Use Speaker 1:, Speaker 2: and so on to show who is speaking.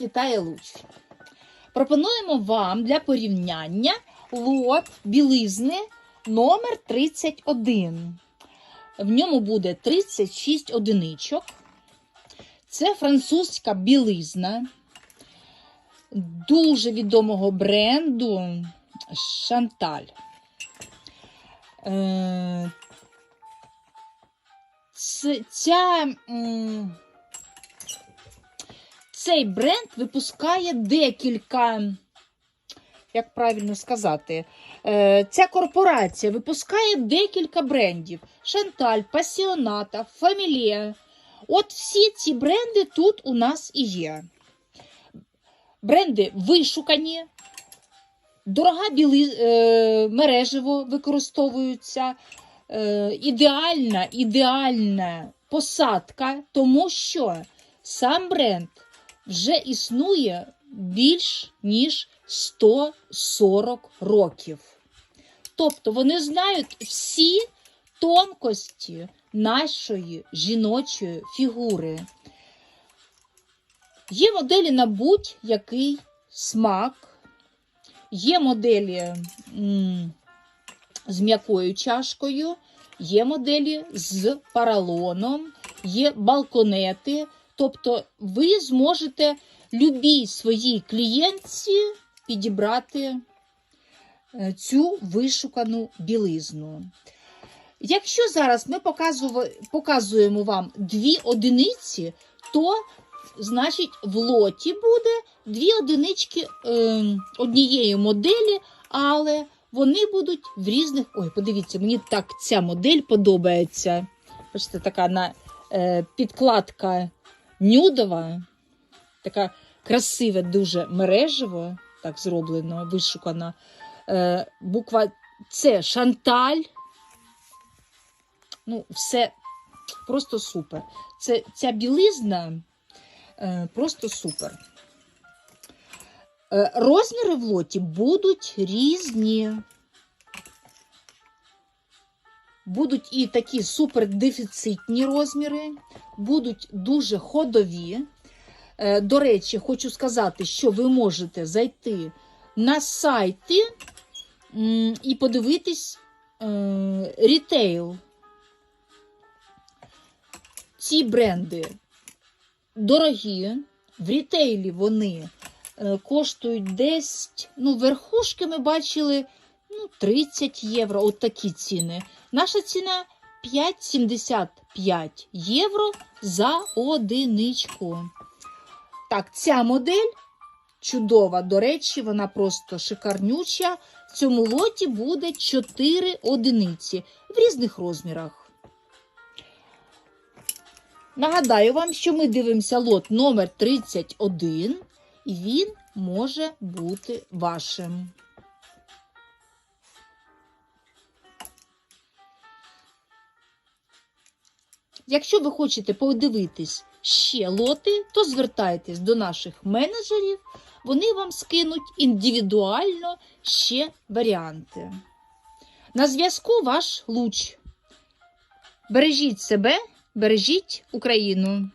Speaker 1: Вас Луч. Пропонуємо вам для порівняння лот білизни номер 31. В ньому буде 36 одиничок. Це французька білизна дуже відомого бренду Шанталь. Е, Ця, цей бренд випускає декілька, як правильно сказати, е, ця корпорація випускає декілька брендів: Шанталь, Пасіоната, Фамілія. От всі ці бренди тут у нас і є. Бренди вишукані, дорога біли, е, мережево використовуються, е, ідеальна, ідеальна посадка, тому що сам бренд вже існує більш ніж 140 років. Тобто вони знають всі тонкості нашої жіночої фігури. Є моделі на будь-який смак, є моделі м, з м'якою чашкою, є моделі з паралоном, є балконети. Тобто ви зможете любій своїй клієнтці підібрати е, цю вишукану білизну. Якщо зараз ми показуємо, вам дві одиниці, то значить в лоті буде дві одинички е, однієї моделі, але вони будуть в різних. Ой, подивіться, мені так ця модель подобається. Бачите, така на е, підкладка нюдова, така красиве, дуже мережево, так зроблено, вишукана. Е, буква С Шанталь. Ну, все просто супер. Це, ця білизна е, просто супер. Е, розміри в лоті будуть різні. Будуть і такі супердефіцитні розміри, будуть дуже ходові. Е, До речі, хочу сказати, що ви можете зайти на сайти і подивитись е, рітейл. Ці бренди дорогі, в рітейлі вони е, коштують десь, ну, верхушки ми бачили ну, 30 євро, от такі ціни. Наша ціна 5,75 євро за одиничку. Так, ця модель чудова, до речі, вона просто шикарнюча. В цьому лоті буде 4 одиниці в різних розмірах. Нагадаю вам, що ми дивимося лот номер 31, і він може бути вашим. Якщо ви хочете подивитись ще лоти, то звертайтесь до наших менеджерів, вони вам скинуть індивідуально ще варіанти. На зв'язку ваш луч. Бережіть себе, бережіть Україну.